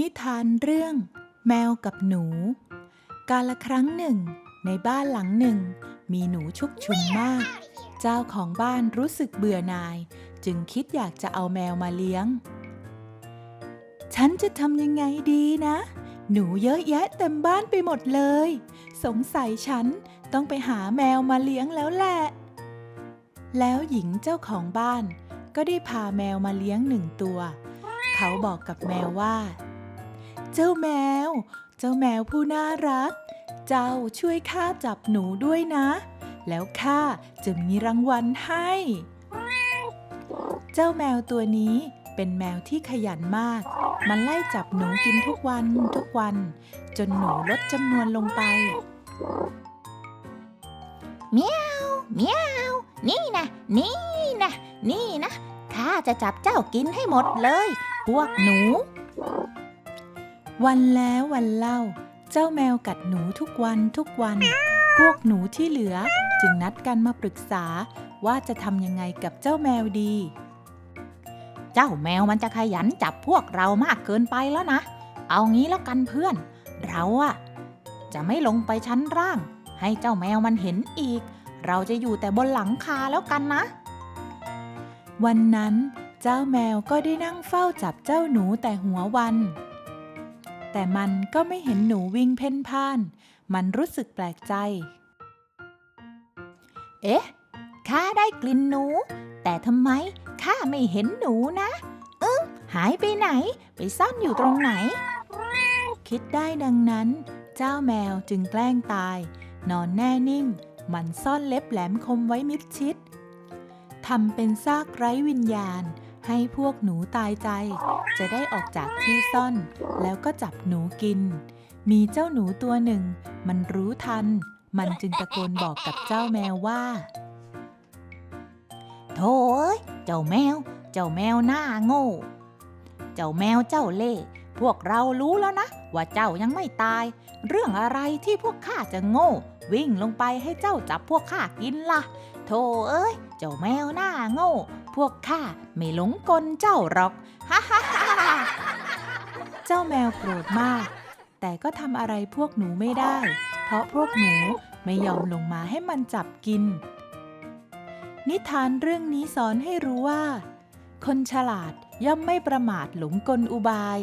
นิทานเรื่อง แมวกับหนู กาละครั้งหนึ่ง ในบ้านหลังหนึ่ง มีหนูชุกชุมมาก เจ้าของบ้านรู้สึกเบื่อหน่าย จึงคิดอยากจะเอาแมวมาเลี้ยง ฉันจะทำยังไงดีนะ หนูเยอะแยะเต็มบ้านไปหมดเลย สงสัยฉันต้องไปหาแมวมาเลี้ยงแล้วแหละ แล้วหญิงเจ้าของบ้าน ก็ได้พาแมวมาเลี้ยงหนึ่งตัว เขาบอกกับแมวว่า เจ้าแมว เจ้าแมวผู้น่ารัก เจ้าช่วยข้าจับหนูด้วยนะ แล้วข้าจะมีรางวัลให้ เจ้าแมวตัวนี้เป็นแมวที่ขยันมาก มันไล่จับหนูกินทุกวันทุกวัน จนหนูลดจำนวนลงไป เมียวเมียวนี่นะ นี่นะ นี่นะ ข้าจะจับเจ้ากินให้หมดเลย พวกหนู วันแล้ววันเล่า เจ้าแมวกัดหนูทุกวันทุกวัน พวกหนูที่เหลือจึงนัดกันมาปรึกษาว่าจะทำยังไงกับเจ้าแมวดี เจ้าแมวมันจะขยันจับพวกเรามากเกินไปแล้วนะ เอางี้แล้วกันเพื่อน เราอะจะไม่ลงไปชั้นล่าง ให้เจ้าแมวมันเห็นอีก เราจะอยู่แต่บนหลังคาแล้วกันนะ วันนั้น เจ้าแมวก็ได้นั่งเฝ้าจับเจ้าหนูแต่หัววัน แต่มันก็ไม่เห็นหนูวิ่งเพ่นพ่าน มันรู้สึกแปลกใจ เอ๊ะ ข้าได้กลิ่นหนู แต่ทำไมข้าไม่เห็นหนูนะอึ้หายไปไหน ไปซ่อนอยู่ตรงไหน คิดได้ดังนั้น เจ้าแมวจึงแกล้งตาย นอนแน่นิ่ง มันซ่อนเล็บแหลมคมไว้มิดชิดทำเป็นซากไร้วิญญาณ ให้พวกหนูตายใจ จะได้ออกจากที่ซ่อน แล้วก็จับหนูกิน มีเจ้าหนูตัวหนึ่ง มันรู้ทัน มันจึงตะโกนบอกกับเจ้าแมวว่าโธ่เจ้าแมว เจ้าแมวหน้าโง่ เจ้าแมวเจ้าเล่ห์พวกเรารู้แล้วนะ ว่าเจ้ายังไม่ตาย เรื่องอะไรที่พวกข้าจะโง่ วิ่งลงไปให้เจ้าจับพวกข้ากินล่ะ โธ่เอ้ย เจ้าแมวหน้าโง่ พวกข้าไม่หลงกลเจ้าหรอกฮ่าฮ่าฮ่าเจ้าแมวโกรธมาก แต่ก็ทำอะไรพวกหนูไม่ได้ เพราะพวกหนูไม่ยอมลงมาให้มันจับกิน นิทานเรื่องนี้สอนให้รู้ว่า คนฉลาดย่อมไม่ประมาทหลงกลอุบาย